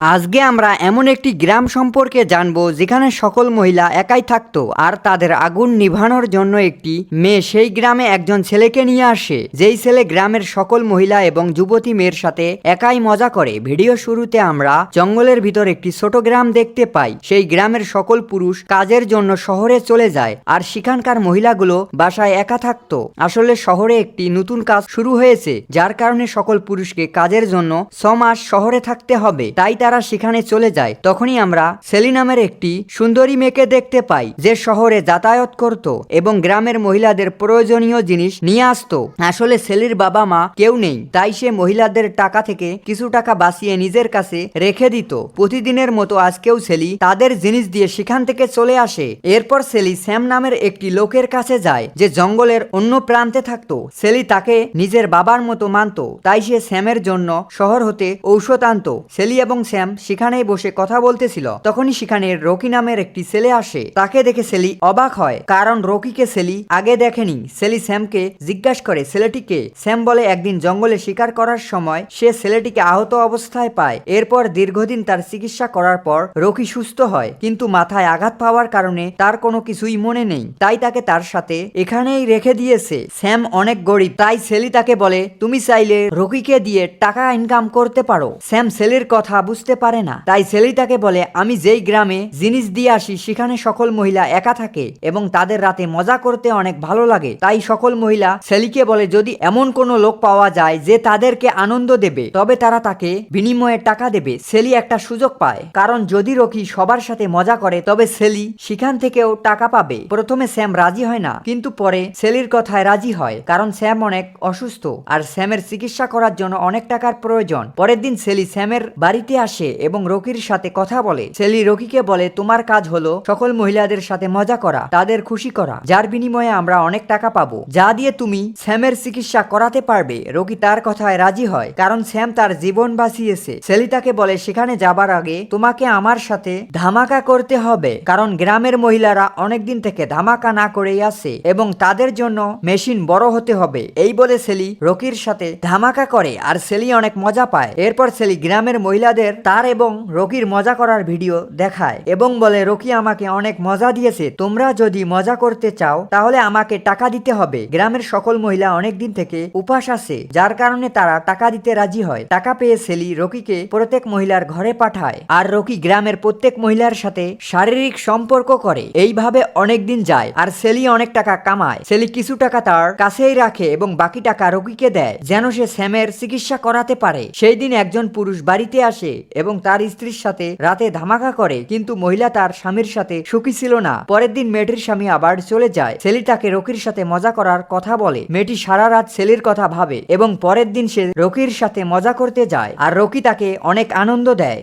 আজকে আমরা এমন একটি গ্রাম সম্পর্কে জানব যেখানে সকল মহিলা একাই থাকতো আর তাদের আগুন নিভানোর জন্য একটি মেয়ে সেই গ্রামে একজন ছেলেকে নিয়ে আসে। যেই ছেলে গ্রামের সকল মহিলা এবং যুবতী মেয়ের সাথে একাই মজা করে। ভিডিও শুরুতে আমরা জঙ্গলের ভিতর একটি ছোট গ্রাম দেখতে পাই। সেই গ্রামের সকল পুরুষ কাজের জন্য শহরে চলে যায় আর সেখানকার মহিলাগুলো বাসায় একা থাকতো। আসলে শহরে একটি নতুন কাজ শুরু হয়েছে, যার কারণে সকল পুরুষকে কাজের জন্য ছ মাস শহরে থাকতে হবে। তাই তারা সেখানে চলে যায়, তখনই আমরা সেলি নামের একটি সুন্দরী মেয়েকে দেখতে পাই, যে শহরে যাতায়াত করত এবং গ্রামের মহিলাদের প্রয়োজনীয় জিনিস নিয়ে আসতো। আসলে সেলির বাবা মা কেউ নেই, তাই সে মহিলাদের টাকা থেকে কিছু টাকা বাঁচিয়ে নিজের কাছে রেখে দিত। প্রতিদিনের মতো আজকেও সেলি তাদের জিনিস দিয়ে সেখান থেকে চলে আসে। এরপর সেলি স্যাম নামের একটি লোকের কাছে যায়, যে জঙ্গলের অন্য প্রান্তে থাকতো। সেলি তাকে নিজের বাবার মতো মানতো, তাই সে স্যামের জন্য শহর হতে ঔষধ আনতো। সেলি এবং স্যাম সেখানেই বসে কথা বলতেছিল। তখনই সেখানে রকি নামের একটি ছেলে আসে। তাকে দেখে সেলি অবাক হয়, কারণ রকিকে সেলি আগে দেখেনি। সেলি স্যামকে জিজ্ঞাসা করে, ছেলেটিকে? স্যাম বলে, একদিন জঙ্গলে শিকার করার সময় সে ছেলেটিকে আহত অবস্থায় পায়। এরপর দীর্ঘদিন তার চিকিৎসা করার পর রকি সুস্থ হয়। কিন্তু মাথায় আঘাত পাওয়ার কারণে তার কোনো কিছুই মনে নেই। তাই তাকে তার সাথে এখানেই রেখে দিয়েছে। স্যাম অনেক গরিব, তাই সেলি তাকে বলে, তুমি চাইলে রকিকে দিয়ে টাকা ইনকাম করতে পারো। স্যাম সেলির কথা বুঝতে পারে না। তাই সেলি তাকে বলে, আমি যেই গ্রামে জিনিস দিয়ে আসি, সেখানে সকল মহিলা একা থাকে এবং তাদের রাতে মজা করতে অনেক ভালো লাগে। তাই সকল মহিলা সেলিকে বলে, যদি এমন কোনো লোক পাওয়া যায় যে তাদেরকে আনন্দ দেবে, তবে তারা তাকে বিনিময়ে টাকা দেবে সেলি একটা সুযোগ পায়। কারণ যদি রকি সবার সাথে মজা করে, তবে সেলি সেখান থেকেও টাকা পাবে। প্রথমে স্যাম রাজি হয় না, কিন্তু পরে সেলির কথায় রাজি হয়। কারণ স্যাম অনেক অসুস্থ, আর স্যামের চিকিৎসা করার জন্য অনেক টাকার প্রয়োজন। পরের দিন সেলি স্যামের বাড়িতে আসে। এবং রকির সাথে কথা বলে। সেলি রকিকে বলে, তোমার কাজ হলো সকল মহিলাদের সাথে মজা করা, তাদের খুশি করা। যার বিনিময়ে আমরা অনেক টাকা পাবো। যা দিয়ে তুমি স্যামের চিকিৎসা করাতে পারবে রকি তার কথায় রাজি হয়, কারণ স্যাম তার জীবন বাঁচিয়েছে। সেলি তাকে বলে, সেখানে যাবার আগে তোমাকে আমার সাথে ধামাকা করতে হবে, কারণ গ্রামের মহিলারা অনেকদিন থেকে ধামাকা না করেই আছে এবং তাদের জন্য মেশিন বড় হতে হবে। এই বলে সেলি রকির সাথে ধামাকা করে, আর সেলি অনেক মজা পায়। এরপর সেলি গ্রামের মহিলাদের তার এবং রকির মজা করার ভিডিও দেখায় এবং বলে রকি আমাকে অনেক মজা দিয়েছে, তোমরা যদি মজা করতে চাও, তাহলে আমাকে টাকা দিতে হবে। গ্রামের সকল মহিলা অনেক দিন থেকে উপাস আছে, যার কারণে তারা টাকা দিতে রাজি হয়। টাকা পেয়ে সেলি রকিকে প্রত্যেক মহিলার ঘরে পাঠায় আর রকি গ্রামের প্রত্যেক মহিলার সাথে শারীরিক সম্পর্ক করে। এইভাবে অনেক দিন যায় আর সেলি অনেক টাকা কামায়। সেলি কিছু টাকা তার কাছেই রাখে এবং বাকি টাকা রকিকে দেয়, যেন সে স্যামের চিকিৎসা করাতে পারে। সেই দিন একজন পুরুষ বাড়িতে আসে এবং তার স্ত্রীর সাথে রাতে ধামাকা করে, কিন্তু মহিলা তার স্বামীর সাথে সুখী ছিল না। পরের দিন মেয়েটির স্বামী আবার চলে যায়। সেলি তাকে রকির সাথে মজা করার কথা বলে। মেয়েটি সারা রাত সেলির কথা ভাবে এবং পরের দিন সে রকির সাথে মজা করতে যায়। আর রকি তাকে অনেক আনন্দ দেয়।